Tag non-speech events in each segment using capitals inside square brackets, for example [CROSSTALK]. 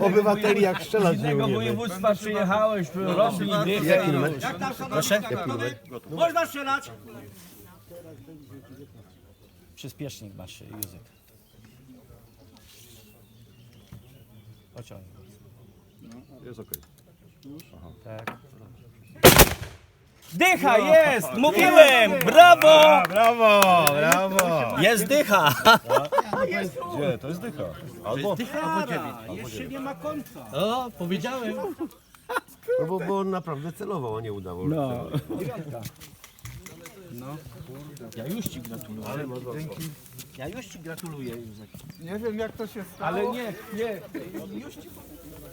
Obywateli jak strzelać Z nie innego umiemy. województwa przyjechałeś, robi dychę Jaki i numer? już. Proszę? Jaki numer? Można strzelać? Przyspiesznik masz, Józek. Pociągnij. Jest okej. Tak. Dycha jest! [LAUGHS] Mówiłem! Brawo! Brawo, brawo. Jest dycha! Gdzie? To jest dycha. Albo Jeszcze nie ma końca. O, powiedziałem. No bo, bo on naprawdę celował, a nie udawał. No. Ja już ci gratuluję. Ja już ci gratuluję, Józek. Nie wiem jak to się stało. Ale nie, nie.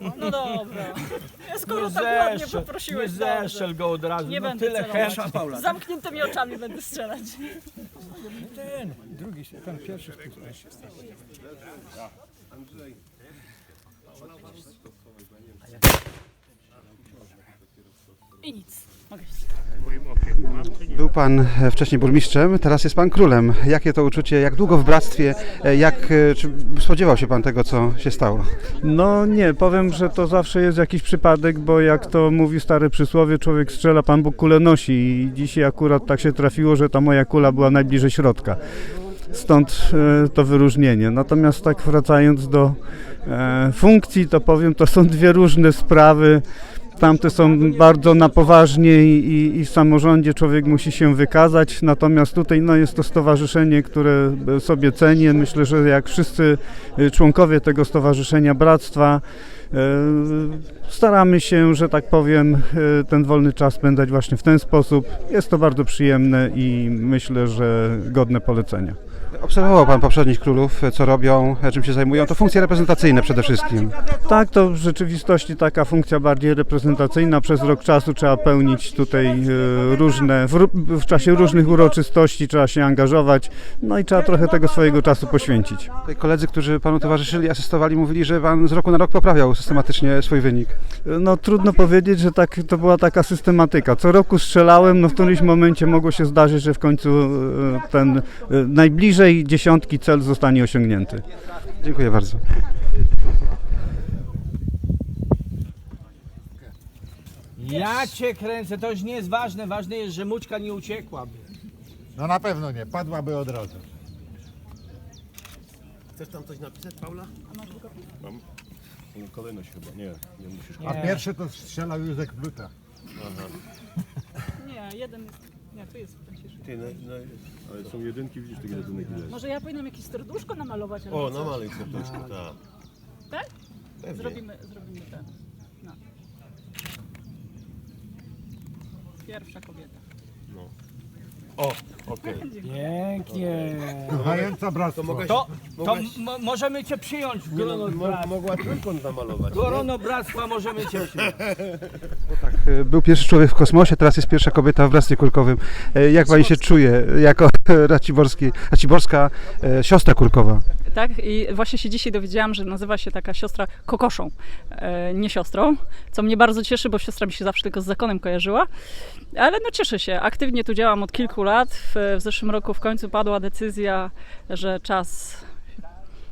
No dobra. Skoro Nie tak ładnie zeszel, nie poprosiłeś, zeszel go od razu. Nie No będę tyle celować. chęci. Z zamkniętymi oczami będę strzelać. Drugi, ten pierwszy spuszczaj. I nic. Był pan e, wcześniej burmistrzem, teraz jest pan królem. Jakie to uczucie, jak długo w bractwie, e, jak, e, czy spodziewał się pan tego, co się stało? No nie, powiem, że to zawsze jest jakiś przypadek, bo jak to mówi stare przysłowie, człowiek strzela, Pan Bóg kulę nosi i dzisiaj akurat tak się trafiło, że ta moja kula była najbliżej środka. Stąd to wyróżnienie. Natomiast tak wracając do funkcji, to powiem, to są dwie różne sprawy. Tamte są bardzo na poważnie i, i, w samorządzie człowiek musi się wykazać, natomiast tutaj no, jest to stowarzyszenie, które sobie cenię. Myślę, że jak wszyscy y, członkowie tego stowarzyszenia Bractwa e, staramy się, że tak powiem, e, ten wolny czas spędzać właśnie w ten sposób. Jest to bardzo przyjemne i myślę, że godne polecenia. Obserwował pan poprzednich królów, e, co robią, e, czym się zajmują. To funkcje reprezentacyjne przede wszystkim. Tak, to w rzeczywistości taka funkcja bardziej reprezentacyjna. Przez rok czasu trzeba pełnić tutaj e, różne, w, w czasie różnych uroczystości trzeba się angażować, no i trzeba trochę tego swojego czasu poświęcić. Tutaj koledzy, którzy panu towarzyszyli, asystowali, mówili, że pan z roku na rok poprawiał systematycznie swój wynik. No trudno powiedzieć, że tak, to była taka systematyka. Co roku strzelałem, no w którymś momencie mogło się zdarzyć, że w końcu e, ten e, najbliżej dziesiątki cel zostanie osiągnięty. Dziękuję bardzo. Ja cię kręcę, to już nie jest ważne. Ważne jest, że Mućka nie uciekłaby. No na pewno nie, padłaby od razu. Chcesz tam coś napisać, Paula? kolejność chyba. Nie, nie musisz. A pierwszy to strzelał Józek Bluta. Nie, jeden jest. Nie, tu jest. Ty, no, no, Ale są jedynki, widzisz, tych jedynek ile. Może ja powinnam jakieś serduszko namalować? albo o, coś? na małej serduszku, tak. Tak? Pewnie. Zrobimy, zrobimy ten. No. Pierwsza kobieta. O, okej. Pięknie. Kochająca bractwo. Mogłaś, To, to mogłaś, mo- możemy cię przyjąć w grono, no, mo, bractwa. mogła trójkąt namalować. grono bractwa możemy cię przyjąć. [LAUGHS] Tak, e, był pierwszy człowiek w kosmosie, teraz jest pierwsza kobieta w bractwie kurkowym. E, Jak pani się czuje jako [LAUGHS] raciborski, raciborska e, siostra kurkowa? Tak, i właśnie się dzisiaj dowiedziałam, że nazywa się taka siostra kokoszą, e, nie siostrą, co mnie bardzo cieszy, bo siostra mi się zawsze tylko z zakonem kojarzyła. Ale no cieszę się, aktywnie tu działam od kilku lat. W, w zeszłym roku w końcu padła decyzja, że czas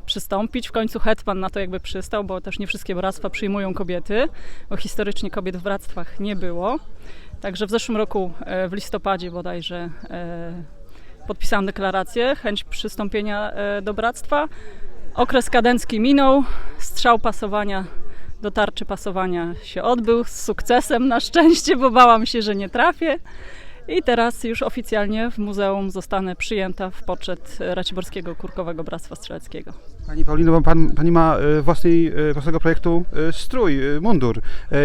przystąpić. W końcu hetman na to jakby przystał, bo też nie wszystkie bractwa przyjmują kobiety, bo historycznie kobiet w bractwach nie było. Także w zeszłym roku e, w listopadzie bodajże e, podpisałam deklarację, chęć przystąpienia e, do bractwa. Okres kadencki minął, strzał pasowania do tarczy pasowania się odbył z sukcesem na szczęście, bo bałam się, że nie trafię. I teraz już oficjalnie w muzeum zostanę przyjęta w poczet Raciborskiego Kurkowego Bractwa Strzeleckiego. Pani Paulino, pan, pani ma e, własnej, e, własnego projektu strój, mundur.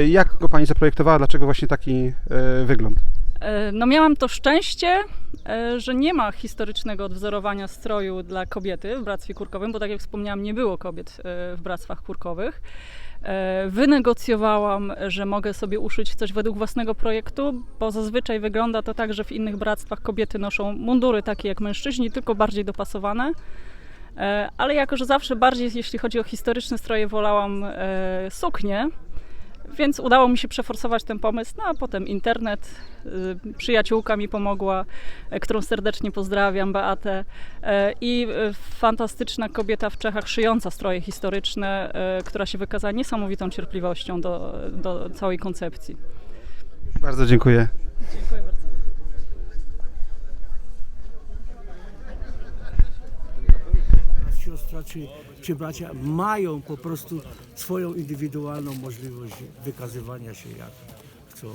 Jak go pani zaprojektowała? Dlaczego właśnie taki wygląd? No miałam to szczęście, że nie ma historycznego odwzorowania stroju dla kobiety w Bractwie Kurkowym, bo tak jak wspomniałam, nie było kobiet e, w Bractwach Kurkowych. E, Wynegocjowałam, że mogę sobie uszyć coś według własnego projektu, bo zazwyczaj wygląda to tak, że w innych bractwach kobiety noszą mundury takie jak mężczyźni, tylko bardziej dopasowane. E, Ale jako, że zawsze bardziej, jeśli chodzi o historyczne stroje, wolałam e, suknie, więc udało mi się przeforsować ten pomysł, no a potem internet, y, przyjaciółka mi pomogła, e, którą serdecznie pozdrawiam, Beatę e, i e, fantastyczna kobieta w Czechach szyjąca stroje historyczne, która się wykazała niesamowitą cierpliwością do, do całej koncepcji. Bardzo dziękuję. Dziękuję bardzo. Siostra czy, czy bracia mają po prostu swoją indywidualną możliwość wykazywania się jak chcą.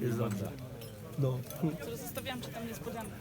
Jest dobrze. No. Zostawiam ci tam niespodziankę.